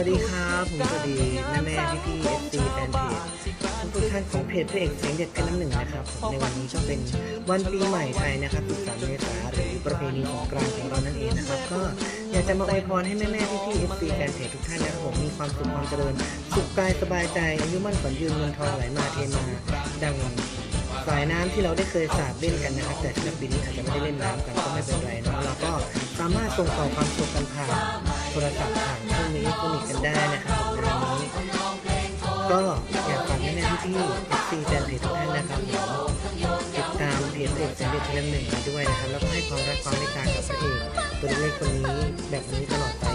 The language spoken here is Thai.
สวัสดีครับผมสวัสดีแม่แม่พี่พี่เอฟซีแฟนเพจทุกท่านของเพจเพระเอกเสียงเด็ดเป็นน้ำหนึ่งนะครับ ในวันนี้ก็เป็นวันปีใหม่ไทยนะครับ13เมษาหรือประเพณีของกลางของเรานั่นเองนะครับ ก็อยากจะมาอวยพรให้แม่แม่พี่พี่เอฟซีแฟนเพจทุกท่านนะครับผมมีความสุขความเจริญ สุขกายสบายใจอายุมั่นขวัญยืนเงินทองไหลมาเทมาดังสายน้ำที่เราได้เคยสาดเล่นกันนะครับ แต่ศิลปินอาจจะไม่ได้เล่นน้ำกันก็ไม่เป็นไรนะเราก็สามารถส่งต่อความสุขกันผ่านโทรศัพท์ผ่าน นี้ก็มีกันได้นะครับในตอนนี้ก็อยากฝากแม่ๆพี่ๆ FC แฟนเพจทุกท่านนะครับผมติดตามเพจเอกแสนเด็ดทีละหนึ่งมาด้วยนะครับ แล้วก็ให้ความรักความเมตตากับพระเอกตัวเล็กคนนี้แบบนี้ตลอดไป